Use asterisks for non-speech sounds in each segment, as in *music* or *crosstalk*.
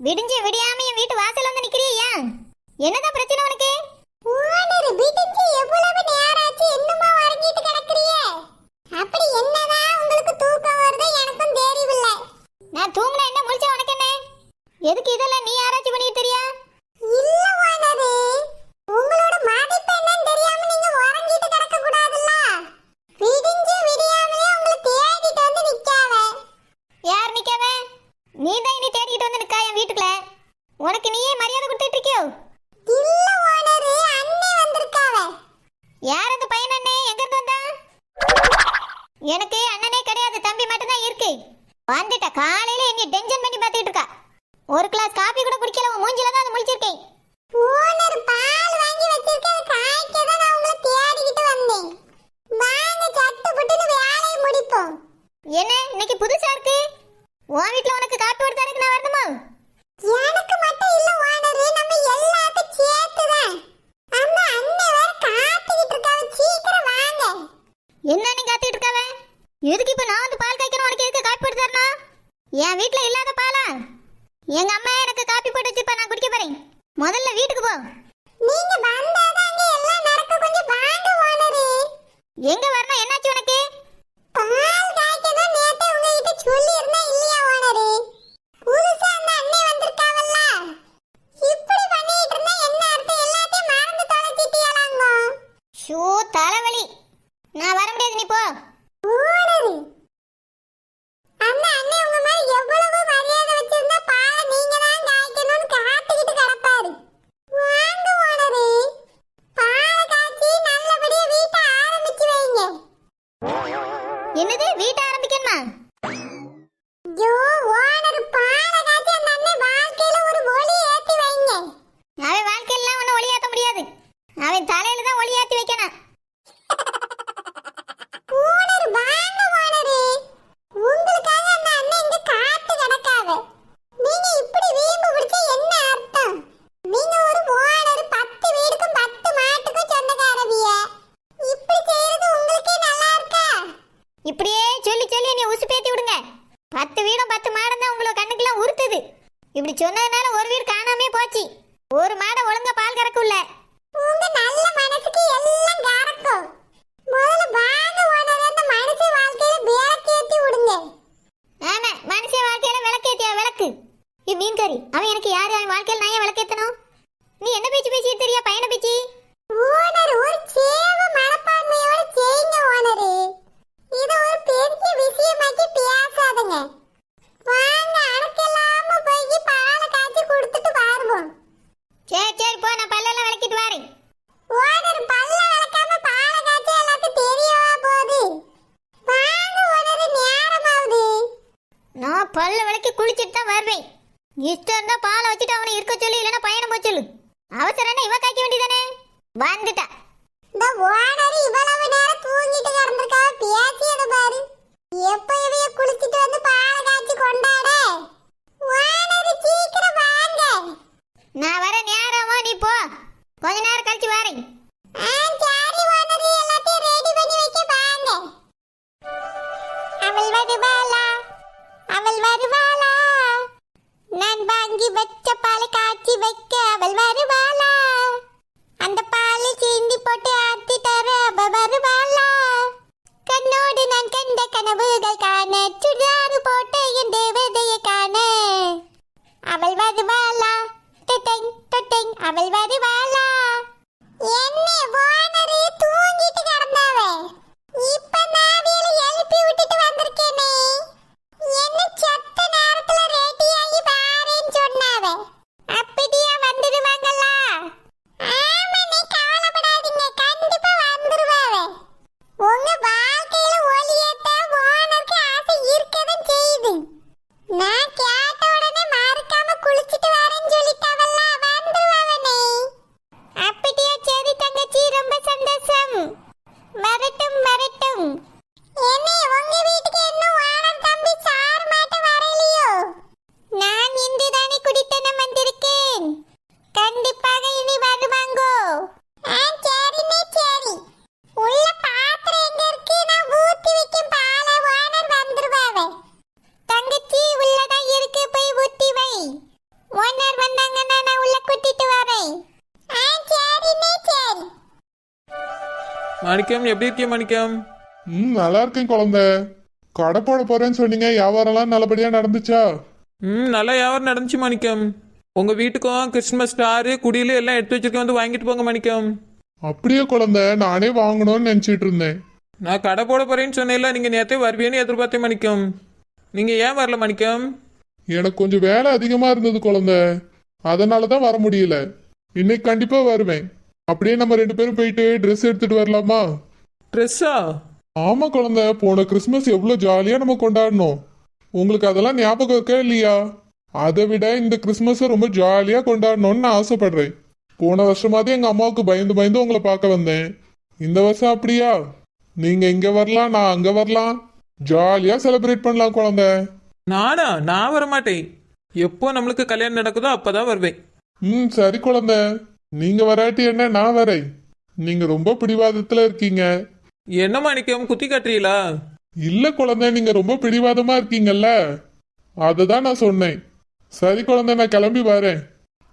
விடிஞ்சு விடியாம என் வீட்டு வாசல் வந்து நிக்கிறியா? என்னதான் பிரச்சனை உனக்கு? ஒரு கிளாஸ் காபி கூட குடிக்கல உன் மூஞ்சில தான் அது முழிச்சிருக்கேன். ஓனர் பால் வாங்கி வச்சிருக்கேன் காய்க்க தான் நான் உங்களை தேடிக்கிட்டு வந்தேன். வாங்க சட்டு புட்டுன்னு வேலையை முடிப்போம். என்ன இன்னைக்கு புதுசா இருக்கு? உன் வீட்ல உனக்கு காப்பி போட்டு தரக்கு நான் வரணுமா? எனக்கு மட்டும் இல்ல ஓனர் நம்ம எல்லாருக்கும் சேர்த்து தான். அம்மா அண்ணே வேற காத்துக்கிட்டு இருக்காவ சீக்கிரம் வாங்க. என்ன நீ காத்துக்கிட்டு இருக்காவ? எதுக்கு இப்ப நான் வந்து பால் காய்க்கணும்? உனக்கு எதுக்கு காப்பி போட்டு என் வீட்ல இல்லாத பாலா? எங்க அம்மா எனக்கு காப்பி போட்டு வச்சிருப்பா நான் குடிக்க போறேன். முதல்ல வீட்டுக்கு போ. நீங்க வந்தாதாங்க எல்லாம் நடக்க கொஞ்சம் வாங்க ஓனரே. எங்க வரணும் என்னாச்சு உனக்கு? பால் காய்க்க தான் நேத்து சொல்லி இருந்தா இல்லையா ஓனரே? புதுசா அந்த அண்ணே வந்திருக்காவல்ல. இப்படி பண்ணிட்டு இருந்தா என்ன அர்த்தம்? எல்லாத்தையும் மறந்து தொலைச்சிட்டியாலாங்க ஷோ தலைவலி. நான் வர முடியாது நீ போ. அவள் வருவாள்? மாணிக்கம் எப்படி இருக்கிய மாணிக்கம் ம் நல்லா இருக்கேன் குழந்தை. கடை போட போறேன்னு சொன்னீங்க வியாபாரம்லாம் நல்லபடியா நடந்துச்சா? ம் நல்லா வியாபாரம் நடந்துச்சு மாணிக்கம் உங்க வீட்டுக்கும் கிறிஸ்மஸ் ஸ்டாரு குடியில எல்லாம் எடுத்து வச்சிருக்கேன் வந்து வாங்கிட்டு போங்க மாணிக்கம் அப்படியே குழந்தை நானே வாங்கணும்னு நினைச்சிட்டு இருந்தேன். நான் கடை போட போறேன்னு சொன்னேன்ல நீங்க நேத்தே வருவீன்னு எதிர்பார்த்தேன் மாணிக்கம் நீங்க ஏன் வரல மாணிக்கம் எனக்கு கொஞ்சம் வேலை அதிகமா இருந்தது குழந்தை. அதனால தான் வர முடியல. இன்னைக்கு கண்டிப்பா வருவேன். அப்படியே நம்ம ரெண்டு பேரும் போயிட்டு ட்ரெஸ் எடுத்துட்டு வரலாமா? ட்ரெஸ்ஸா ஆமா குழந்தை போன கிறிஸ்மஸ் எவ்வளவு ஜாலியா நம்ம கொண்டாடினோம். உங்களுக்கு அதெல்லாம் ஞாபகம் இருக்கா இல்லையா? அதை விட இந்த கிறிஸ்மஸை ரொம்ப ஜாலியா கொண்டாடணும்னு நான் ஆசைப்படுறேன். போன வருஷமாதே எங்க அம்மாவுக்கு பயந்து பயந்து உங்களை பார்க்க வந்தேன். இந்த வருஷம் அப்படியா? நீங்க இங்க வரலாம் நான் அங்க வரலாம். ஜாலியா செலிப்ரேட் பண்ணலாம் குழந்தை. நானா? நான் வர மாட்டேன் எப்போ நம்மளுக்கு கல்யாணம் நடக்குதோ அப்பதான் வருவேன். ம் சரி குழந்தை. நீங்க வராட்டி என்ன நான் வரேன். நீங்க ரொம்ப பிடிவாதத்துல இருக்கீங்க. என்ன மாணிக்கம் குத்தி காட்டுறீங்களா? இல்ல குழந்தை நீங்க ரொம்ப பிடிவாதமா இருக்கீங்கல்ல? அதுதான் நான் சொன்னேன். சரி குழந்தை நான் கிளம்பி வரேன்.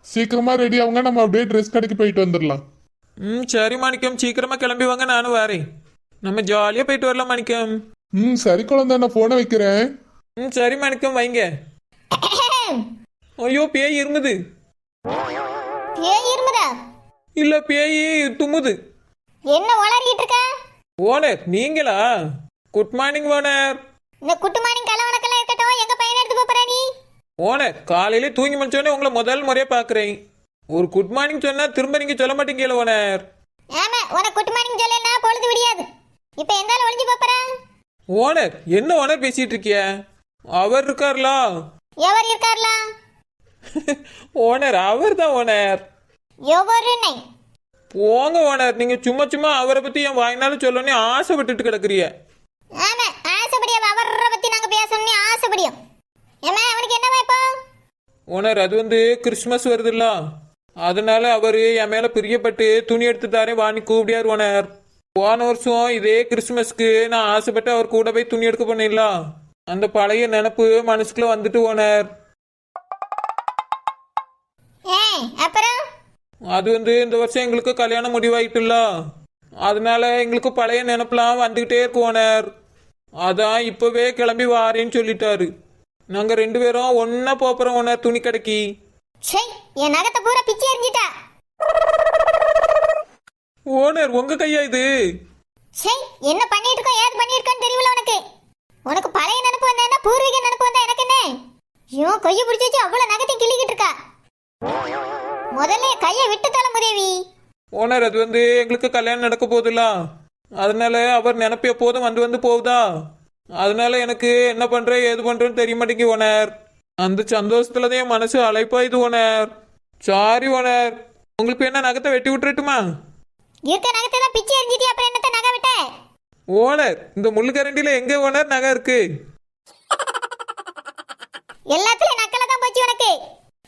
சீக்கிரமா ரெடி ஆகுங்க நம்ம அப்படியே ட்ரெஸ் கடைக்கு போயிட்டு வந்துடலாம். ம் சரி மாணிக்கம் சீக்கிரமா கிளம்பி வாங்க நானும் வரேன். நம்ம ஜாலியா போயிட்டு வரலாம் மாணிக்கம். ம் சரி குழந்தை நான் போனை வைக்கிறேன். ம் சரி மாணிக்கம் வைங்க. *laughs* ஐயோ பேய் ஏன் இருமுதா இல்ல பேய் தும்முது. என்ன உளறிட்டு இருக்க? ஓனர் நீங்களா? Good morning owner. இந்த குட்டுமானி கலவணக்கெல்லாம் இருக்கட்டும் எங்க பையனை எடுத்து போற நீ? ஓனர் காலையில தூங்கி முடிச்சோடனே உங்களை முதல் முறையா பாக்குறேன். ஒரு குட் மார்னிங் சொன்னா திரும்ப நீங்க சொல்ல மாட்டீங்கல்ல ஓனர். ஆமா உனக்கு குட்டுமானி சொல்லல பொழுது விடியாது. இப்ப எந்தால ஒளிஞ்சு போற? ஓனர் என்ன ஓனர் பேசிட்டு இருக்கிய? அவர் இருக்கார்லா? எவர் இருக்கார்லா? *laughs* ஓனர் அவர் தான் ஓனர். எவரு நை போங்க ஓனர் நீங்க சும்மா சும்மா அவரை பத்தி என் வாய்னாலும் சொல்லணும்னு ஆசைப்பட்டுட்டு கிடக்குறிய ஆமா ஆசைப்படியா அவரை பத்தி நாங்க பேசணும்னு ஆசைப்படியோம். ஏமா அவனுக்கு என்னவா இப்போ? ஓனர் அது வந்து கிறிஸ்மஸ் வருதுல்ல. அதனால அவரு என் மேல பிரியப்பட்டு துணி எடுத்து தாரே வாங்கி கூப்பிடியார் ஓனர் போன வருஷம் இதே கிறிஸ்மஸ்க்கு நான் ஆசைப்பட்டு அவர் கூட போய் துணி எடுக்க போனேன்ல. அந்த பழைய நினப்பு மனசுக்குள்ள வந்துட்டு ஓனர் ஏ அப்புறம்? அது வந்து இந்த வருஷம் எங்களுக்கு கல்யாணம் முடிவாயிட்டுல அதனால எங்களுக்கு பழைய நினப்பெல்லாம் வந்துகிட்டே இருக்கு ஓனர். அதான் இப்பவே கிளம்பி வாரேன்னு சொல்லிட்டாரு. நாங்க ரெண்டு பேரும் ஒன்னா போறோம் ஓனர் துணி கடைக்கு. சை என் நகத்தை பூரா பிச்சு எறிஞ்சிட்டா. ஓனர் உங்க கையா இது? சை என்ன பண்ணிட்டு இருக்கோம் ஏது பண்ணிருக்கோன்னு தெரியல உனக்கு. உனக்கு பழைய நினைப்பு வந்தா பூர்வீக நினைப்பு வந்தா எனக்கு என்ன? இவன் கையை பிடிச்சி வச்சு அவ்வளவு நகத்தையும் கிள்ளிக்கிட்டு இருக்கா. முதல்ல கையை விட்டு தல முதேவி ஓனர் அது வந்து எங்களுக்கு கல்யாணம் நடக்க போகுதுல அதனால அவர் நினப்பு எப்போதும் வந்து வந்து போகுதா? அதனால எனக்கு என்ன பண்றேன் ஏது பண்றேன்னு தெரிய மாட்டேங்குது ஓனர். அந்த சந்தோஷத்துல தான் என் மனசு அழைப்பாயுது ஓனர். Sorry owner. உங்களுக்கு என்ன நகத்தை வெட்டி விட்டுறட்டுமா? இருக்க நகத்தை தான் பிச்சு எறிஞ்சிட்டி அப்புறம் என்னத்த நகை விட்ட? ஓனர் இந்த முள்ளுக்கரண்டியில எங்க ஓனர் நகை இருக்கு? எல்லாத்துலயும் நக்கல தான் போச்சு உனக்கு.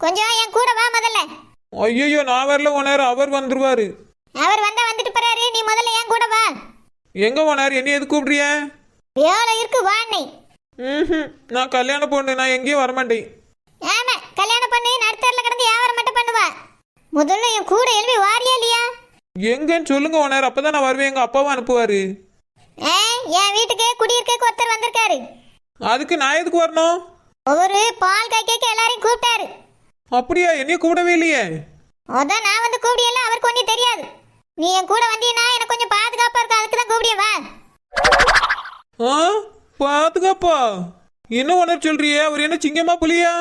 கொஞ்சம் என் கூட வா முதல்ல. ஐயோ நான் வரல ஓனர் அவர் வந்துருவாரு. அவர் வந்தா வந்துட்டு போறாரு. நீ முதல்ல என் கூட வா. எங்க ஓனர் என்ன எது கூப்பிடுறிய? வேலை இருக்கு வா அண்ணே ம் நான் கல்யாணம் பொண்ணு நான் எங்கேயும் வரமாட்டேன். ஆமா கல்யாணம் பண்ணி நடுத்தரில் கிடந்து வியாபாரம் மட்டும் பண்ணுவா? முதல்ல என் கூட எழுப்பி வாரியா இல்லையா? எங்கன்னு சொல்லுங்க ஓனர் அப்பதான் நான் வருவேன். எங்க அப்பாவும் அனுப்புவாரு. ஆ, என் வீட்டுக்கு குடியிருக்க ஒருத்தர் வந்திருக்காரு. அதுக்கு நான் எதுக்கு வரணும்? ஒவ்வொரு பால் காய்க்க எல்லாரையும் கூப்பிட்டாரு. அப்படியா? என்னைய கூடவே இல்லையே. அதான் நான் வந்து கூப்பிடியெல்லாம் அவருக்கு ஒன்றும் தெரியாது. நீ என் கூட வந்தீங்கன்னா எனக்கு கொஞ்சம் பாதுகாப்பா இருக்கும் அதுக்கு தான் கூப்பிடிய வா. ஆ? பாத்துக்காப்பா என்ன ஓனர் சொல்றியே? அவர் என்ன சிங்கமா புலியா?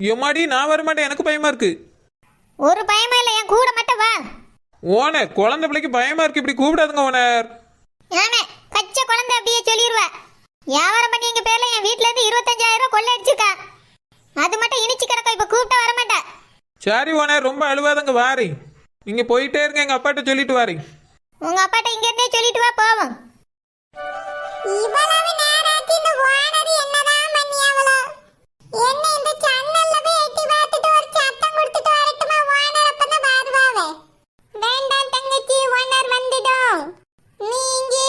எம்மாடி நான் வர மாட்டேன் எனக்கு பயமா இருக்கு. ஒரு பயமும் இல்லை என் கூட மட்டும் வா. ஓனர் குழந்தை பிள்ளைக்கு பயமா இருக்கு இப்படி கூப்பிடாதுங்க ஓனர். ஆமா பச்சை குழந்தை அப்படியே சொல்லிடுவா வியாபாரம் பண்ணி எங்க பேர்ல என் வீட்ல இருந்து இருபத்தஞ்சாயிரம் ரூபாய் கொள்ளை அடிச்சிருக்கா. அது மட்டும் இனிச்சு கிடக்கும் இப்ப கூப்பிட்டா வர மாட்டா சரி ஓனர் ரொம்ப அழுவாதங்க வாரி. நீங்க போயிட்டே இருங்க எங்க அப்பாட்ட சொல்லிட்டு வாரி. உங்க அப்பாட்ட இங்க இருந்தே சொல்லிட்டு வா போவோம். இவ்வளவு நேரத்தி இந்த ஓனர் என்னதான் பண்ணியாவளோ? என்ன இந்த சன்னல்ல போய் எட்டி பார்த்துட்டு ஒரு சத்தம் கொடுத்துட்டு வரட்டுமா ஓனர் அப்பதான் வருவாவே வேண்டாம் தங்கச்சி ஓனர் வந்துடும் நீ இங்கே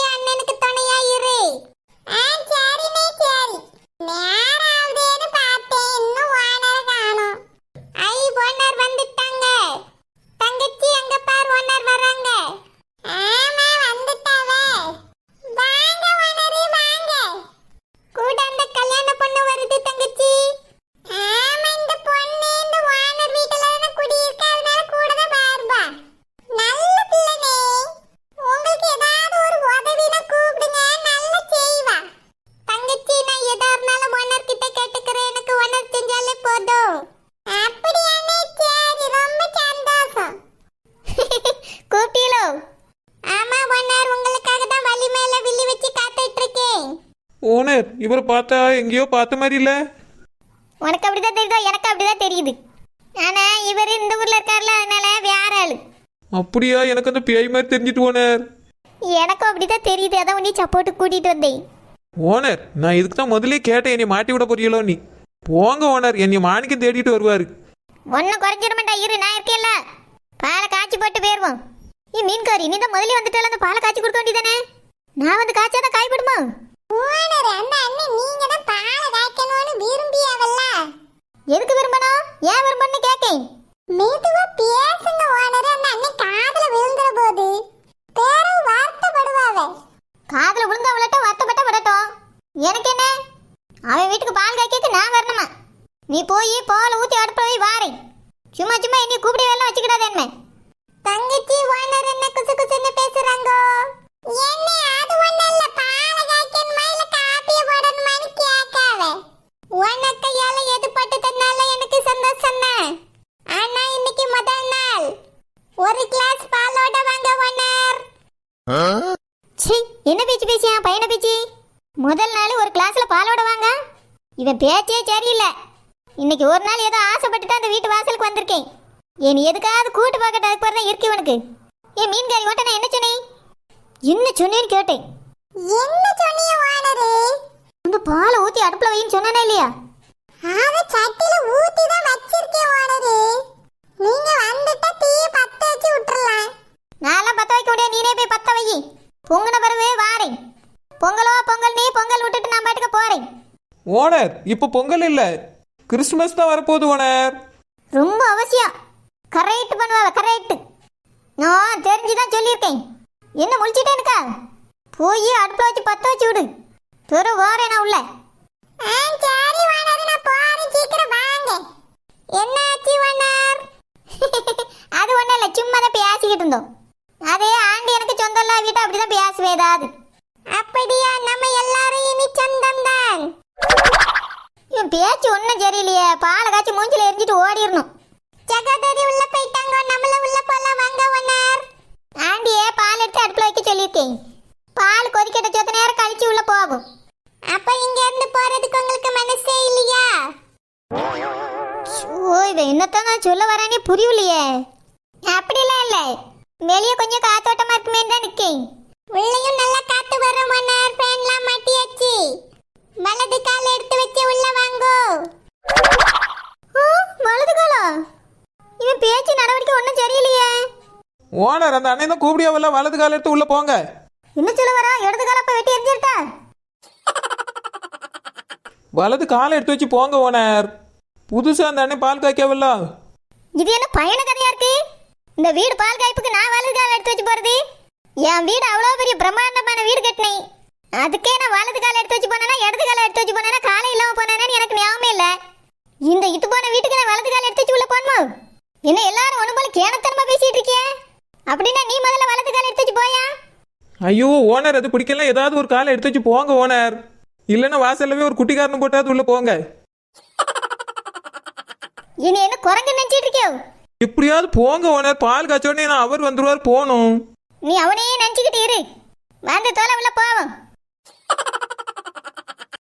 இவரை பார்த்தா எங்கேயோ பார்த்த மாதிரி இல்ல? உனக்கு அப்படிதான் தெரியுதோ? எனக்கு அப்படிதான் தெரியுது. ஆனா இவர் இந்த ஊர்ல இருக்கார்ல அதனால வேற ஆளு. அப்படியா? எனக்கு அந்த பேய் மாதிரி தெரிஞ்சிட்டு ஓனர். எனக்கும் அப்படிதான் தெரியுது. அதான் உன்னை சப்போர்ட்டு கூட்டிட்டு வந்தேன். ஓனர் நான் இதுக்கு தான் முதல்ல கேட்டேன் என்னை மாட்டி விட போறீங்களோ நீ. போங்க ஓனர். என்னை மாணிக்கம் தேடிட்டு வருவாரு. ஒன்னும் குறைஞ்சிட மாட்டா இரு. நான் இருக்கேன்ல. பாலை காய்ச்சி போட்டு போயிருவோம். ஏ மீன்காரி நீ தான் முதல்ல வந்துட்டால அந்த பாலை காய்ச்சி கொடுக்க வேண்டியதானே நான் வந்து காய்ச்சாதான் காய்படுமா ஓனர் அந்த அண்ணன் நீங்க தான் பாலை காய்க்கணும்னு விரும்பியாவல்ல. எதுக்கு விரும்பணும்? ஏன் விரும்பணும்னு கேட்கேன் மெதுவா பேசுங்க ஓனர் அந்த அண்ணன் காதுல விழுந்துற போது. பேரும் வருத்தப்படுவாவே. காதுல விழுந்து அவளட்ட வருத்தப்பட்ட விடட்டும். எனக்கு என்ன? அவன் வீட்டுக்கு பால் காய்க்க நான் வரணுமா? நீ போய் பால் ஊத்தி அடுப்புல போய் வாரேன். சும்மா சும்மா என்னை கூப்பிடி வேலை வச்சுக்கிடாத என்ன? தங்கச்சி ஓனர் என்ன குசு குசுன்னு பேசுறாங்க? என்ன அது ஒண்ணும் இல்ல கேட்காவே உனக்கு கையால எது பட்டு தந்தால எனக்கு சந்தோஷம் தான் ஆனா இன்னைக்கு முதல் நாள். ஒரு கிளாஸ் பாலோட வாங்க ஓனர். ச்சீ என்ன பேச்சு பேசியா பையனை பேச்சு? முதல் நாள் ஒரு கிளாஸ்ல பாலோட வாங்க. இவன் பேச்சே சரியில்லை. இன்னைக்கு ஒரு நாள் ஏதோ ஆசைப்பட்டு தான் அந்த வீட்டு வாசலுக்கு வந்திருக்கேன். என் எதுக்காவது கூட்டு பார்க்கட்ட அதுக்கு பிறகு இருக்கு இவனுக்கு. ஏன் மீன்காரி ஓட்ட நான் என்ன சொன்னேன்? என்ன சொன்னேன்னு கேட்டேன். என்ன சொன்னிய பாலை ஊத்தி அடுப்புல வைன்னு சொன்னேனா இல்லையா? அத சட்டில ஊத்தி தான் வச்சிருக்கேன் ஓனரு. நீங்க வந்துட்டா தீ பத்த வச்சு விட்டுறலாம். நான்லாம் பத்த வைக்க முடியாது. நீனே போய் பத்த வை. பொங்கின பிறகு வாரேன். பொங்கலோ பொங்கல் நீ பொங்கல் விட்டுட்டு நான் பாட்டுக்கு போறேன். ஓனர் இப்போ பொங்கல் இல்ல. கிறிஸ்துமஸ் தான் வரப்போகுது ஓனர். ரொம்ப அவசியம் கரெக்ட் பண்ணுவா கரெக்ட். நான் தெரிஞ்சுதான் சொல்லியிருக்கேன். என்ன முழிச்சிட்டே இருக்கா? போய் அடுப்புல வச்சு பத்த வச்சு விடு. துரு நான் உள்ள? சரி ஓனர் நான் போறேன். சீக்கிரம் வாங்க. என்னாச்சு ஓனர் *laughs* அது ஒன்றும் இல்லை சும்மா தான் பேசிக்கிட்டு இருந்தோம். அதே ஆண்டி எனக்கு சொந்தம் இல்ல வீட்டை அப்படிதான் பேசுவேதாது அப்படியா? நம்ம எல்லாரும் இனி சொந்தம் தான் இவன் பேச்சு ஒன்றும் சரியில்லையே. பாலை காய்ச்சி மூஞ்சில எரிஞ்சிட்டு ஓடிடணும். சகோதரி உள்ள போயிட்டாங்க. நம்மள உள்ள போலாம். வாங்க ஓனர் ஆண்டியே பால் எடுத்து அடுப்புல வைக்க சொல்லியிருக்கேன். பால் கொதிக்கட்ட சொத்த நேரம் கழிச்சு உள்ள போகும். என்னத்தான் நான் சொல்ல வரானே புரியலையே. அப்படிலாம் இல்லை. வெளியே கொஞ்சம் காத்தோட்டமா இருக்குமே தான் நிற்கேன் உள்ளேயும் நல்லா காத்து வரும் ஓனர் ஃபேன்லாம் மாட்டியாச்சு. வலது கால் எடுத்து வச்சு உள்ள வாங்கோ. வலது காலம் இவன் பேச்சு நடவடிக்கை ஒன்றும் சரியில்லையே. ஓனர் அந்த அண்ணன் தான் கூப்பிடியாவல்ல வலது கால எடுத்து உள்ள போங்க. என்ன சொல்ல வரா? இடது காலம் இப்ப வெட்டி எரிஞ்சிருட்டா வலது காலை எடுத்து வச்சு போங்க ஓனர். புதுசா அந்த அண்ணன் பால் காய்க்கவில்ல. இது என்ன பயண கதையா இருக்கு? இந்த வீடு பால் காய்ப்புக்கு நான் வலது காலம் எடுத்து வச்சு போறது? என் வீடு அவ்வளோ பெரிய பிரம்மாண்டமான வீடு கட்டினேன் அதுக்கே நான் வலது காலம் எடுத்து வச்சு போனேனா இடது காலம் எடுத்து வச்சு போனேனா காலை இல்லாம போனேன்னு எனக்கு ஞாபகம் இல்லை. இந்த இது போன வீட்டுக்கு நான் வலது காலம் எடுத்து வச்சு உள்ள போகணுமா? என்ன எல்லாரும் ஒன்று போல கேனத்தனமா பேசிட்டு இருக்கிய? அப்படின்னா நீ முதல்ல வலது காலம் எடுத்து வச்சு போயா? ஐயோ ஓனர் அது பிடிக்கலாம் ஏதாவது ஒரு காலை எடுத்து வச்சு போங்க ஓனர். இல்லைன்னா வாசல்லவே ஒரு குட்டிக்காரனு போட்டாவது உள்ள போங்க. இனி என்ன குரங்கு நினைச்சிட்டு இருக்கியோ? எப்படியாவது போங்க ஓனர் பால் காய்ச்சோடனே நான் அவர் வந்துருவார் போகணும். நீ அவனையே நினச்சிக்கிட்டு இரு. வந்து தொலை உள்ள போவோம்.